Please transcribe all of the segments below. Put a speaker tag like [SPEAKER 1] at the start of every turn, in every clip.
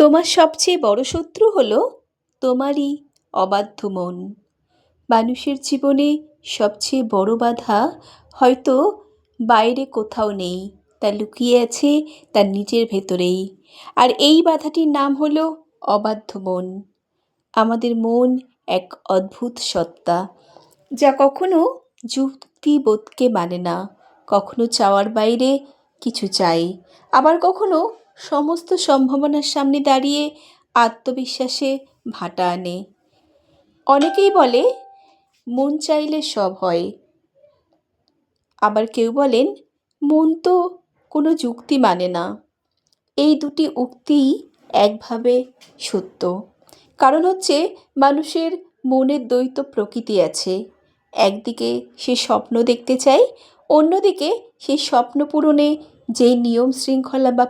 [SPEAKER 1] তোমার সবচেয়ে বড় শত্রু হলো তোমারই অবাধ্য মন। মানুষের জীবনে সবচেয়ে বড় বাধা হয়তো বাইরে কোথাও নেই, তা লুকিয়ে আছে তার নিজের ভেতরেই। আর এই বাধাটির নাম হলো অবাধ্য মন। আমাদের মন এক অদ্ভুত সত্তা, যা কখনো যুক্তিবোধকে মানে না। কখনো চাওয়ার বাইরে কিছু চাই, আবার কখনো সমস্ত সম্ভাবনার সামনে দাঁড়িয়ে আত্মবিশ্বাসে ভাটা আনে। অনেকেই বলে, মন চাইলে সব হয়। আবার কেউ বলেন, মন তো কোনো যুক্তি মানে না। এই দুটি উক্তিই একভাবে সত্য। কারণ হচ্ছে, মানুষের মনের দ্বৈত প্রকৃতি আছে। একদিকে সে স্বপ্ন দেখতে চায়, অন্যদিকে সেই স্বপ্ন পূরণে যেই নিয়ম শৃঙ্খলা বা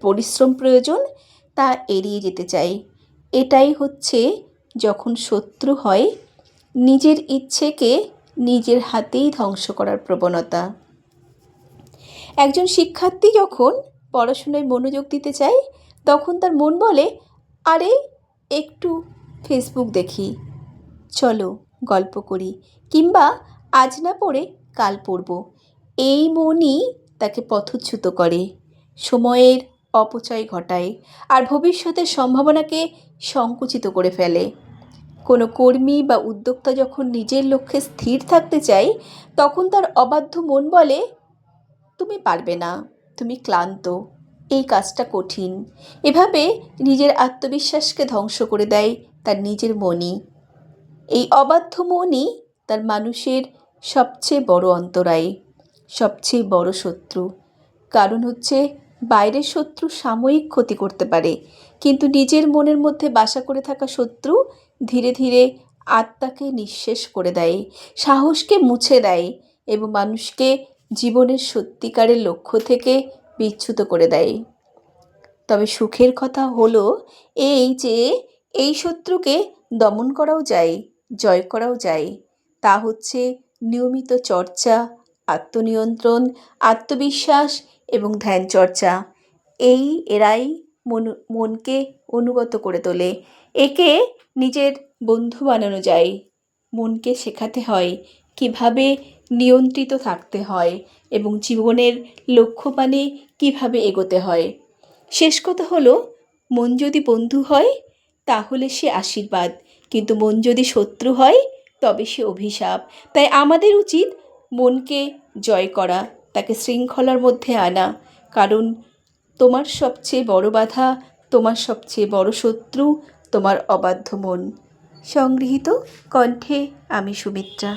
[SPEAKER 1] পরিশ্রম প্রয়োজন, তা এড়িয়ে যেতে চাই। এটাই হচ্ছে যখন শত্রু হয়, নিজের ইচ্ছেকে নিজের হাতেই ধ্বংস করার প্রবণতা। একজন শিক্ষার্থী যখন পড়াশোনায় মনোযোগ দিতে চায়, তখন তার মন বলে, আরে, একটু ফেসবুক দেখি। চলো গল্প করি, কিংবা আজ না পড়ে কাল পড়ব। এই মনই তাকে পথচ্যুত করে। সময়ের অপচয় ঘটায় আর ভবিষ্যতের সম্ভাবনাকে সংকুচিত করে ফেলে। কোনো কর্মী বা উদ্যোক্তা যখন নিজের লক্ষ্যে স্থির থাকতে চায়, তখন তার অবাধ্য মন বলে, তুমি পারবে না, তুমি ক্লান্ত, এই কাজটা কঠিন। এভাবে নিজের আত্মবিশ্বাসকে ধ্বংস করে দেয় তার নিজের মনই। এই অবাধ্য মনই তার মানুষের সবচেয়ে বড় অন্তরায়, সবচেয়ে বড় শত্রু। কারণ হচ্ছে বাইরের শত্রু সাময়িক ক্ষতি করতে পারে। কিন্তু নিজের মনের মধ্যে বাসা করে থাকা শত্রু ধীরে ধীরে আত্মাকে নিঃশেষ করে দেয়, সাহসকে মুছে দেয় এবং মানুষকে জীবনের সত্যিকারের লক্ষ্য থেকে বিচ্যুত করে দেয়। তবে সুখের কথা হলো এই যে, এই শত্রুকে দমন করাও যায়, জয় করাও যায়। তা হচ্ছে নিয়মিত চর্চা, আত্মনিয়ন্ত্রণ, আত্মবিশ্বাস এবং ধ্যান চর্চা এই এরাই মন, মনকে অনুগত করে তোলে। একে নিজের বন্ধু বানানো যায়। মনকে শেখাতে হয় কীভাবে নিয়ন্ত্রিত থাকতে হয় এবং জীবনের লক্ষ্যপানে কীভাবে এগোতে হয়। শেষ কথা হলো, মন যদি বন্ধু হয়, তাহলে সে আশীর্বাদ। কিন্তু মন যদি শত্রু হয়, তবে সে অভিশাপ। তাই আমাদের উচিত মনকে জয় করা। তাকে শৃঙ্খলার মধ্যে আনা, কারণ তোমার সবচেয়ে বড় বাধা, তোমার সবচেয়ে বড় শত্রু, তোমার অবাধ্য মন। সংগৃহীত কণ্ঠে আমি সুমিত্রা।